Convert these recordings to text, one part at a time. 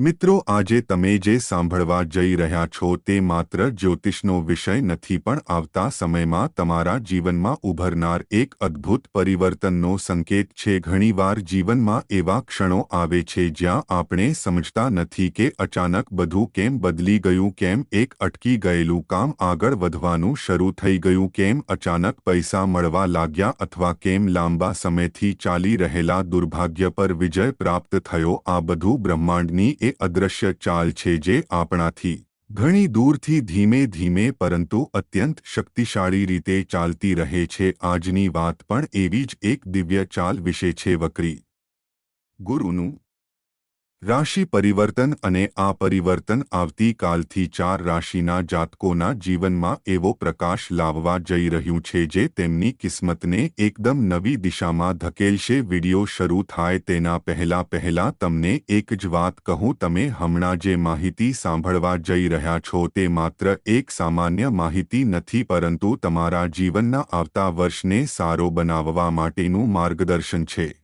મિત્રો, આજે તમે જે સાંભળવા જઈ રહ્યા છો તે માત્ર જ્યોતિષનો વિષય નથી, પણ આવતા સમયમાં તમારા જીવનમાં ઉભરનાર એક અદ્ભુત પરિવર્તનનો સંકેત છે. ઘણીવાર જીવનમાં એવા ક્ષણો આવે છે જ્યાં આપણે સમજતા નથી કે અચાનક બધું કેમ બદલી ગયું, કેમ એક અટકી ગયેલું કામ આગળ વધવાનું શરૂ થઈ ગયું, કેમ અચાનક પૈસા મળવા લાગ્યા અથવા કેમ લાંબા સમયથી ચાલી રહેલા દુર્ભાગ્ય પર વિજય પ્રાપ્ત થયો. આ બધું બ્રહ્માંડની એ અદૃશ્ય ચાલ છે જે આપણાથી ઘણી દૂરથી ધીમે ધીમે પરંતુ અત્યંત શક્તિશાળી રીતે ચાલતી રહે છે. આજની વાત પણ એવી જ એક દિવ્ય ચાલ વિશે છે વક્રી. ગુરુનું રાશિ પરિવર્તન અને આ પરિવર્તન આવતીકાલથી ચાર રાશિના જાતકોના જીવનમાં એવો પ્રકાશ લાવવા જઈ રહ્યું છે જે તેમની કિસ્મતને એકદમ નવી દિશામાં ધકેલશે. વિડિયો શરૂ થાય તેના પહેલા પહેલા તમને એક જ વાત કહું, તમે હમણાં જે માહિતી સાંભળવા જઈ રહ્યા છો તે માત્ર એક સામાન્ય માહિતી નથી, પરંતુ તમારા જીવનના આવતા વર્ષને સારો બનાવવા માટેનું માર્ગદર્શન છે.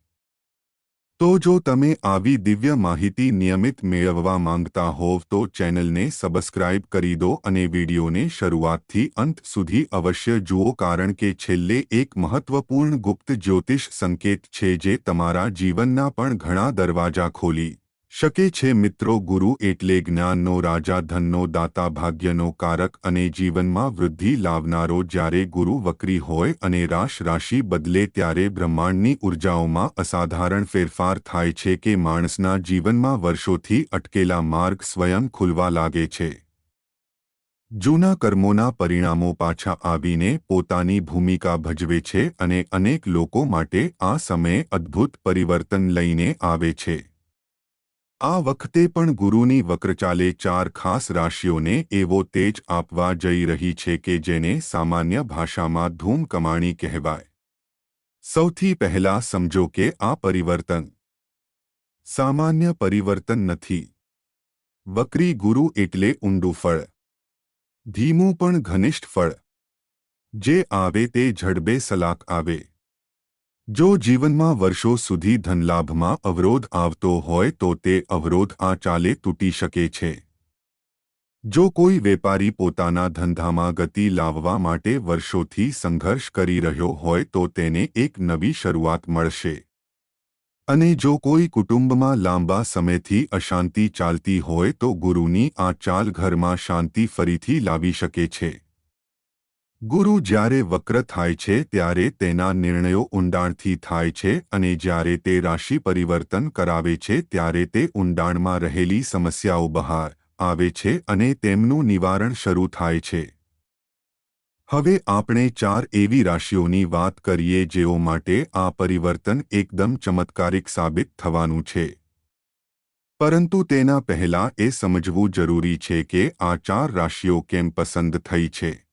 તો જો તમે આવી દિવ્ય માહિતી નિયમિત મેળવવા માંગતા હોવ તો ચેનલને સબસ્ક્રાઇબ કરી દો અને વિડીયોને શરૂઆતથી અંત સુધી અવશ્ય જુઓ કારણ કે છેલ્લે એક મહત્વપૂર્ણ ગુપ્ત જ્યોતિષ સંકેત છે જે તમારા જીવનના પણ ઘણા દરવાજા ખોલી શકે છે મિત્રો ગુરુ એટલે જ્ઞાનનો રાજા, ધનનો દાતા, ભાગ્યનો કારક અને જીવનમાં વૃદ્ધિ લાવનારો જ્યારે ગુરુ વક્રી હોય અને રાશ રાશિ બદલે ત્યારે બ્રહ્માંડની ઉર્જાઓમાં અસાધારણ ફેરફાર થાય છે કે માણસના જીવનમાં વર્ષોથી અટકેલા માર્ગ સ્વયં ખુલવા લાગે છે. જૂના કર્મોના પરિણામો પાછા આવીને પોતાની ભૂમિકા ભજવે છે અને અનેક લોકો માટે આ સમયે અદ્ભુત પરિવર્તન લઈને આવે છે. આ વખતે પણ ગુરુની વક્રચાલે ચાર ખાસ રાશિઓને એવો તેજ આપવા જઈ રહી છે કે જેને સામાન્ય ભાષામાં ધૂમ કમાણી કહેવાય. સૌથી પહેલા સમજો કે આ પરિવર્તન સામાન્ય પરિવર્તન નથી. વક્રી ગુરુ એટલે ઊંડું ફળ. ધીમું પણ ઘનિષ્ઠ ફળ. જે આવે તે ઝડબે સલાક આવે. જો જીવનમાં વર્ષો સુધી ધનલાભમાં અવરોધ આવતો હોય તો તે અવરોધ આ ચાલે તૂટી શકે છે. જો કોઈ વેપારી પોતાના ધંધામાં ગતિ લાવવા માટે વર્ષોથી સંઘર્ષ કરી રહ્યો હોય તો તેને એક નવી શરૂઆત મળશે. અને જો કોઈ કુટુંબમાં લાંબા સમયથી અશાંતિ ચાલતી હોય તો ગુરુની આ ચાલ ઘરમાં શાંતિ ફરીથી લાવી શકે છે. ગુરુ જ્યારે વક્ર થાય છે ત્યારે તેના નિર્ણયો ઊંડાણથી થાય છે અને જ્યારે તે રાશિ પરિવર્તન કરાવે છે ત્યારે તે ઊંડાણમાં રહેલી સમસ્યાઓ બહાર આવે છે અને તેમનું નિવારણ શરૂ થાય છે. હવે આપણે ચાર એવી રાશિઓની વાત કરીએ જેઓ માટે આ પરિવર્તન એકદમ ચમત્કારિક સાબિત થવાનું છે. પરંતુ તેના પહેલા એ સમજવું જરૂરી છે કે આ ચાર રાશિઓ કેમ પસંદ થઈ છે.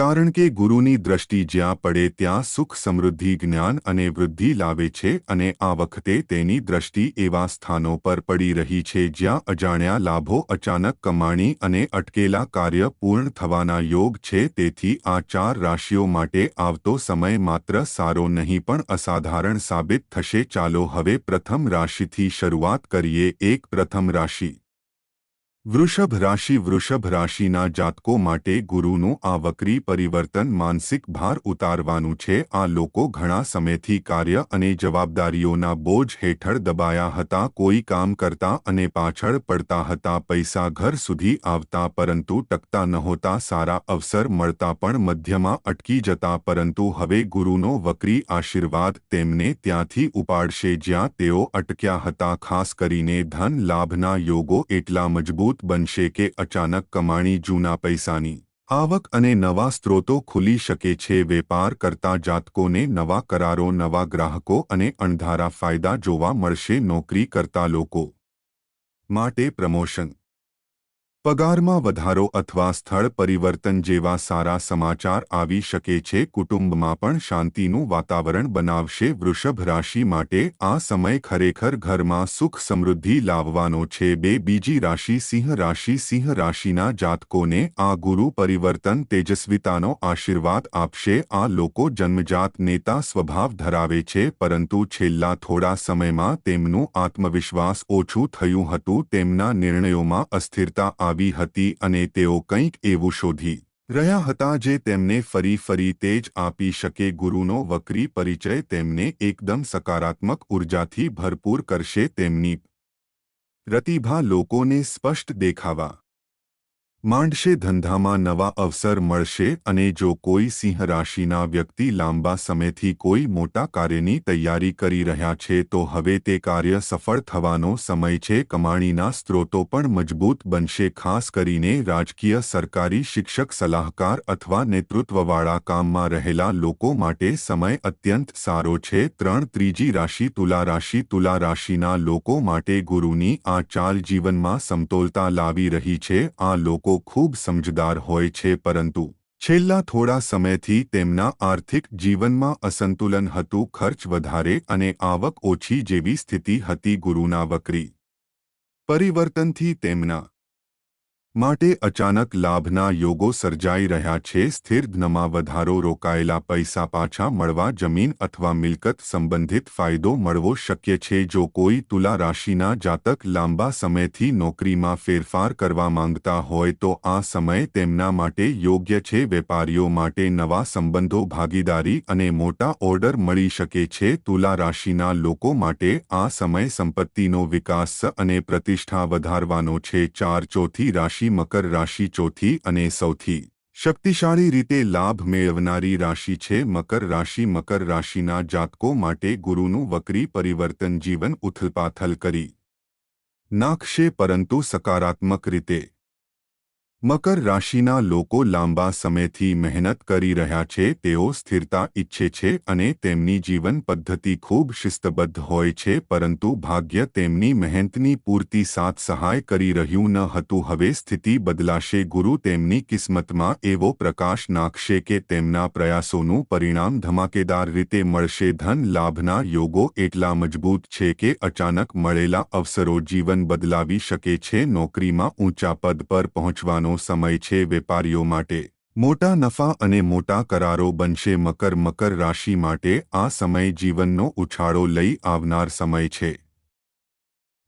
કારણ કે ગુરુની દ્રષ્ટિ જ્યાં પડે ત્યાં સુખ સમૃદ્ધિ જ્ઞાન અને વૃદ્ધિ લાવે છે અને આ વખતે તેની દ્રષ્ટિ એવા સ્થાનો પર પડી રહી છે જ્યાં અજાણ્યા લાભો અચાનક કમાણી અને અટકેલા કાર્ય પૂર્ણ થવાના યોગ છે તેથી આ ચાર રાશિઓ માટે આવતો સમય માત્ર સારો નહીં પણ અસાધારણ સાબિત થશે. ચાલો હવે પ્રથમ રાશિથી શરૂઆત કરીએ. એક પ્રથમ રાશિ વૃષભ રાશિ વૃષભ રાશિના જાતકો માટે ગુરુનું આ વક્રી પરિવર્તન માનસિક ભાર ઉતારવાનું છે. આ લોકો ઘણા સમયથી કાર્ય અને જવાબદારીઓના બોજ હેઠળ દબાયા હતા. કોઈ કામ કરતા અને પાછળ પડતા હતા. પૈસા ઘર સુધી આવતા પરંતુ ટકતા નહોતા. સારા અવસર મળતા પણ મધ્યમાં અટકી જતા પરંતુ હવે ગુરુનો વક્રી આશીર્વાદ તેમને ત્યાંથી ઉપાડશે જ્યાં તેઓ અટક્યા હતા. ખાસ કરીને ધન લાભના યોગો એટલા મજબૂત મજબૂત બનશે કે અચાનક કમાણી જૂના પૈસાની આવક અને નવા સ્ત્રોતો ખુલી શકે છે. વેપાર કરતા જાતકોને નવા કરારો, નવા ગ્રાહકો અને અણધારા ફાયદા જોવા મળશે. નોકરી કરતા લોકો માટે પ્રમોશન પગારમાં વધારો અથવા સ્થળ પરિવર્તન જેવા સારા સમાચાર આવી શકે છે, કુટુંબમાં પણ શાંતિનું વાતાવરણ બનાવશે. વૃષભ રાશિ માટે આ સમય ખરેખર ઘરમાં સુખ સમૃદ્ધિ લાવવાનો છે. બે, બીજી રાશિ સિંહ રાશિ સિંહ રાશિના જાતકોને આ ગુરુ પરિવર્તન તેજસ્વીતાનો આશીર્વાદ આપશે. આ લોકો જન્મજાત નેતા સ્વભાવ ધરાવે છે, પરંતુ છેલ્લા થોડા સમયમાં તેમનું આત્મવિશ્વાસ ઓછું થયું હતું. તેમના નિર્ણયોમાં અસ્થિરતા આવી હતી અને તેઓ કંઈક એવું શોધી રહ્યા હતા જે તેમને ફરી ફરી તેજ આપી શકે. ગુરુનો વક્રી પરિચય તેમને એકદમ સકારાત્મક ઉર્જાથી ભરપૂર કરશે તેમની પ્રતિભા લોકોને સ્પષ્ટ દેખાવા. માંડશે ધંધામાં નવા અવસર મળશે અને જો કોઈ સિંહ રાશિના વ્યક્તિ લાંબા સમયથી કોઈ મોટા કાર્યની તૈયારી કરી રહ્યા છે, તો હવે તે કાર્ય સફળ થવાનો સમય છે. કમાણીના સ્ત્રોતો પણ મજબૂત બનશે, ખાસ કરીને રાજકીય, સરકારી શિક્ષક, સલાહકાર અથવા નેતૃત્વવાળા કામમાં રહેલા લોકો માટે સમય અત્યંત સારો છે. ત્રણ ત્રીજી રાશિ તુલા રાશિ તુલા રાશિના લોકો માટે ગુરુની આ ચાલ જીવનમાં સમતોલતા લાવી રહી છે. આ લોકો ખૂબ સમજદાર હોય છે પરંતુ છેલ્લા થોડા સમયથી તેમના આર્થિક જીવનમાં અસંતુલન હતું, ખર્ચ વધારે અને આવક ઓછી જેવી સ્થિતિ હતી ગુરુના વક્રી પરિવર્તનથી તેમના માટે અચાનક લાભના યોગો સર્જાઈ રહ્યા છે. સ્થિર ધનમાં વધારો રોકાયેલા પૈસા પાછા મળવા જમીન અથવા મિલકત સંબંધિત ફાયદો મળવો શક્ય છે. જો કોઈ તુલા રાશિના જાતક લાંબા સમયથી નોકરીમાં ફેરફાર કરવા માંગતા હોય તો આ સમય તેમના માટે યોગ્ય છે. વેપારીઓ માટે નવા સંબંધો, ભાગીદારી અને મોટા ઓર્ડર મળી શકે છે. તુલા રાશિના લોકો માટે આ સમય સંપત્તિનો વિકાસ અને પ્રતિષ્ઠા વધારવાનો છે. ચાર ચોથી રાશિ રાશિ મકર રાશિ ચોથી અને સૌથી. શક્તિશાળી રીતે લાભ મેળવનારી રાશિ છે મકર રાશિ. મકર રાશિના જાતકો માટે ગુરુનું વક્રી પરિવર્તન જીવન ઉથલપાથલ કરી. નાખશે પરંતુ સકારાત્મક રીતે. મકર રાશિના લોકો લાંબા સમયથી મહેનત કરી રહ્યા છે, તેઓ સ્થિરતા ઈચ્છે છે અને તેમની જીવન પદ્ધતિ ખૂબ શિસ્તબદ્ધ હોય છે, પરંતુ ભાગ્ય તેમની મહેનતની પૂરતી સાથ સહાય કરી રહ્યું ન હતું. હવે સ્થિતિ બદલાશે, ગુરુ તેમની કિસ્મતમાં એવો પ્રકાશ નાખશે કે તેમના પ્રયાસોનું પરિણામ ધમાકેદાર રીતે મળશે. ધન લાભના યોગો એટલા મજબૂત છે કે અચાનક મળેલા અવસરો જીવન બદલાવી શકે છે, નોકરીમાં ઊંચા પદ પર પહોંચવાનો મહત્વનો સમય છે વેપારીઓ માટે. મોટા નફા અને મોટા કરારો બનશે મકર મકર રાશિ માટે આ સમય જીવનનો ઉછાળો લઈ આવનાર સમય છે.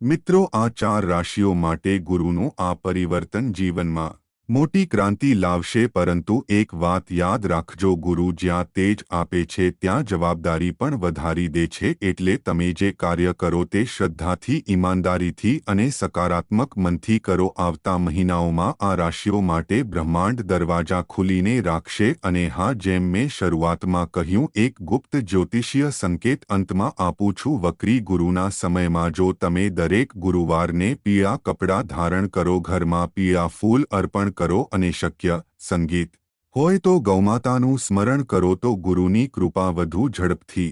મિત્રો આ ચાર રાશિઓ માટે ગુરુનું આ પરિવર્તન જીવનમાં મોટી ક્રાંતિ લાવશે, પરંતુ એક વાત યાદ રાખજો, ગુરુ જ્યાં તેજ આપે છે, ત્યાં જવાબદારી પણ વધારી દે છે, એટલે તમે જે કાર્ય કરો તે શ્રદ્ધાથી, ઈમાનદારીથી અને સકારાત્મક મનથી કરો. આવતા મહિનાઓમાં આ રાશિઓ માટે બ્રહ્માંડ દરવાજા ખુલીને રાખશે અને હા, જેમ મેં શરૂઆતમાં કહ્યું, એક ગુપ્ત જ્યોતિષીય સંકેત અંતમાં આપું છું, વક્રી ગુરુના સમયમાં જો તમે દરેક ગુરુવારને પીળા કપડાં ધારણ કરો, ઘરમાં પીળા ફૂલ અર્પણ કરો અને શક્ય સંગીત હોય તો ગૌમાતાનું સ્મરણ કરો તો ગુરુની કૃપા વધુ ઝડપથી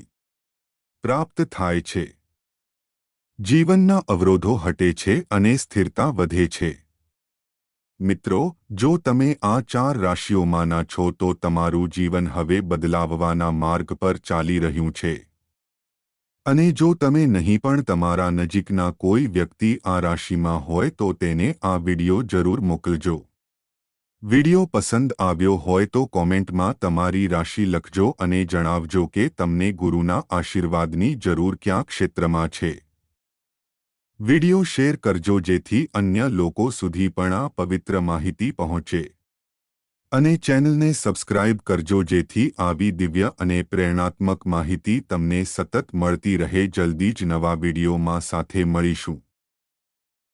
પ્રાપ્ત થાય છે. જીવનના અવરોધો હટે છે અને સ્થિરતા વધે છે. મિત્રો, જો તમે આ ચાર રાશિઓમાંના છો તો તમારું જીવન હવે બદલાવવાના માર્ગ પર ચાલી રહ્યું છે. અને જો તમે નહીં પણ તમારા નજીકના કોઈ વ્યક્તિ આ રાશિમાં હોય તો તેને આ વિડિયો જરૂર મોકલજો. વિડિયો પસંદ આવ્યો હોય તો કોમેન્ટમાં તમારી રાશિ લખજો અને જણાવજો કે તમને ગુરુના આશીર્વાદની જરૂર ક્યાં ક્ષેત્રમાં છે. વિડિયો શેર કરજો જેથી અન્ય લોકો સુધી પણ આ પવિત્ર માહિતી પહોંચે. અને ચેનલને સબસ્ક્રાઇબ કરજો જેથી આવી દિવ્ય અને પ્રેરણાત્મક માહિતી તમને સતત મળતી રહે. જલ્દી જ નવા વિડિયોમાં સાથે મળીશું.